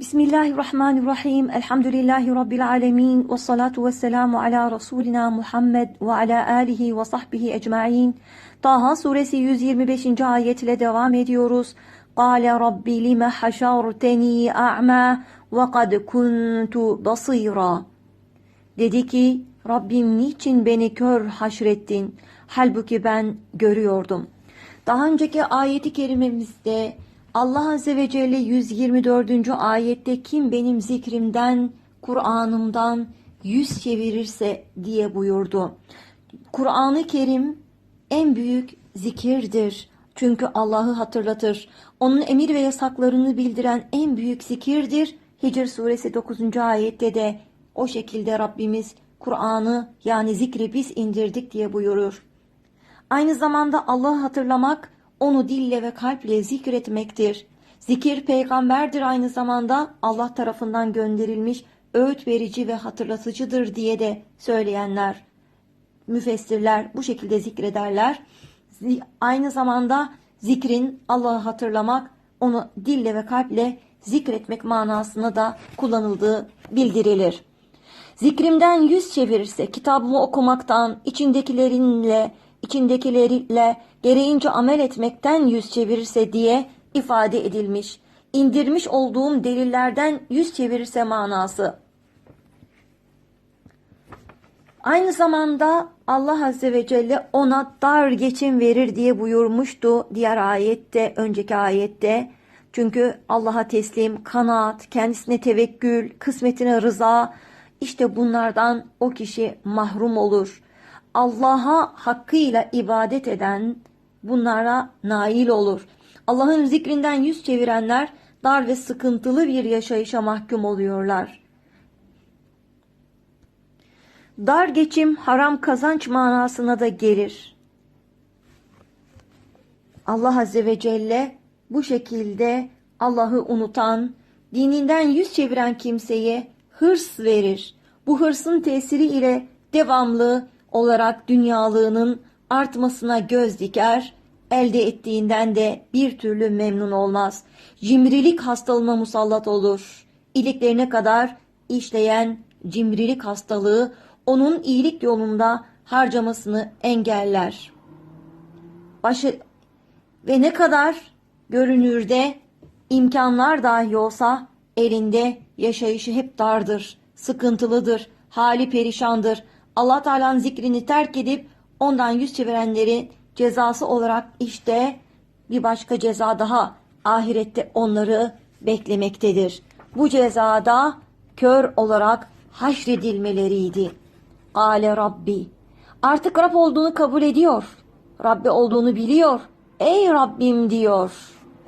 Bismillahirrahmanirrahim. Elhamdülillahi Rabbil alemin. Ve salatu ve selamu ala Resulina Muhammed ve ala alihi ve sahbihi ecma'in. Taha suresi 125. ayet ile devam ediyoruz. Kale Rabbi lime haşarteni a'ma ve kad kuntu basira. Dedi ki Rabbim niçin beni kör haşrettin? Halbuki ben görüyordum. Daha önceki ayeti kerimemizde Allah Azze ve Celle 124. ayette kim benim zikrimden, Kur'an'ımdan yüz çevirirse diye buyurdu. Kur'an-ı Kerim en büyük zikirdir. Çünkü Allah'ı hatırlatır. Onun emir ve yasaklarını bildiren en büyük zikirdir. Hicr suresi 9. ayette de o şekilde Rabbimiz Kur'an'ı yani zikri biz indirdik diye buyurur. Aynı zamanda Allah'ı hatırlamak, onu dille ve kalple zikretmektir. Zikir peygamberdir aynı zamanda Allah tarafından gönderilmiş öğüt verici ve hatırlatıcıdır diye de söyleyenler, müfessirler bu şekilde zikrederler. Aynı zamanda zikrin Allah'ı hatırlamak, onu dille ve kalple zikretmek manasına da kullanıldığı bildirilir. Zikrimden yüz çevirirse kitabımı okumaktan, içindekilerinle, içindekileriyle gereğince amel etmekten yüz çevirirse diye ifade edilmiş. İndirmiş olduğum delillerden yüz çevirirse manası. Aynı zamanda Allah Azze ve Celle ona dar geçim verir diye buyurmuştu diğer ayette, önceki ayette. Çünkü Allah'a teslim, kanaat, kendisine tevekkül, kısmetine rıza, işte bunlardan o kişi mahrum olur. Allah'a hakkıyla ibadet eden bunlara nail olur. Allah'ın zikrinden yüz çevirenler dar ve sıkıntılı bir yaşayışa mahkum oluyorlar. Dar geçim haram kazanç manasına da gelir. Allah Azze ve Celle bu şekilde Allah'ı unutan, dininden yüz çeviren kimseye hırs verir. Bu hırsın tesiri ile devamlı olarak dünyalığının artmasına göz diker, elde ettiğinden de bir türlü memnun olmaz. Cimrilik hastalığına musallat olur. İliklerine kadar işleyen cimrilik hastalığı onun iyilik yolunda harcamasını engeller. Başı ve ne kadar görünürde imkanlar dahi olsa elinde yaşayışı hep dardır, sıkıntılıdır, hali perişandır. Allah Teala'nın zikrini terk edip ondan yüz çevirenlerin cezası olarak işte bir başka ceza daha ahirette onları beklemektedir. Bu cezada kör olarak haşredilmeleriydi. Ale Rabbi. Artık Rab olduğunu kabul ediyor. Rabbi olduğunu biliyor. Ey Rabbim diyor.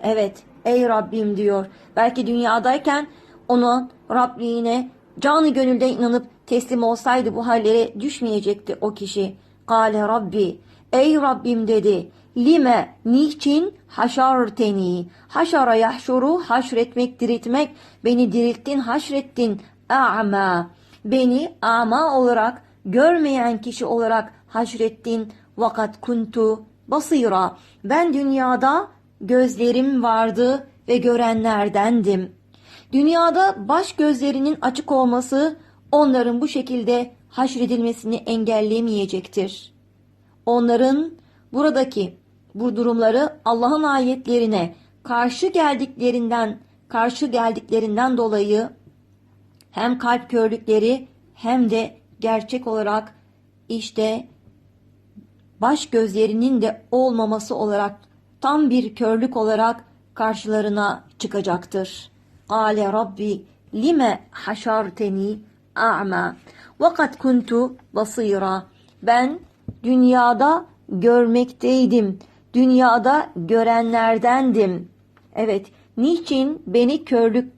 Evet, ey Rabbim diyor. Belki dünyadayken onun Rabbine canı gönülde inanıp teslim olsaydı bu hallere düşmeyecekti o kişi. Kale Rabbi, ey Rabbim dedi. Lime, niçin haşarteni? Haşara yahşuru, haşretmek, diriltmek. Beni dirilttin, haşrettin. A'ma, beni ama olarak, görmeyen kişi olarak haşrettin. Vakat kuntu basira. Ben dünyada gözlerim vardı ve görenlerdendim. Dünyada baş gözlerinin açık olması onların bu şekilde haşredilmesini engelleyemeyecektir. Onların buradaki bu durumları Allah'ın ayetlerine karşı geldiklerinden karşı geldiklerinden dolayı hem kalp körlükleri hem de gerçek olarak işte baş gözlerinin de olmaması olarak tam bir körlük olarak karşılarına çıkacaktır. Ale Rabbi lime haşarteni a'ma ve kad kuntu basira. Ben dünyada görmekteydim. Dünyada görenlerdendim. Evet, niçin beni körlük,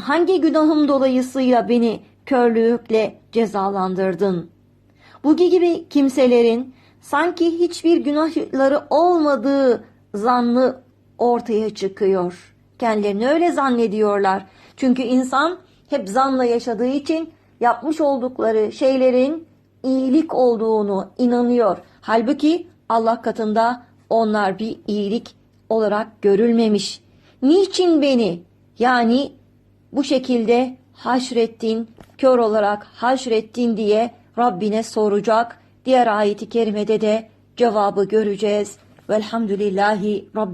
hangi günahım dolayısıyla beni körlükle cezalandırdın? Bu gibi kimselerin sanki hiçbir günahları olmadığı zannı ortaya çıkıyor. Kendilerini öyle zannediyorlar. Çünkü insan hep zanla yaşadığı için yapmış oldukları şeylerin iyilik olduğunu inanıyor. Halbuki Allah katında onlar bir iyilik olarak görülmemiş. Niçin beni yani bu şekilde haşrettin, kör olarak haşrettin diye Rabbine soracak. Diğer ayeti kerimede de cevabı göreceğiz. Velhamdülillahi Rabbil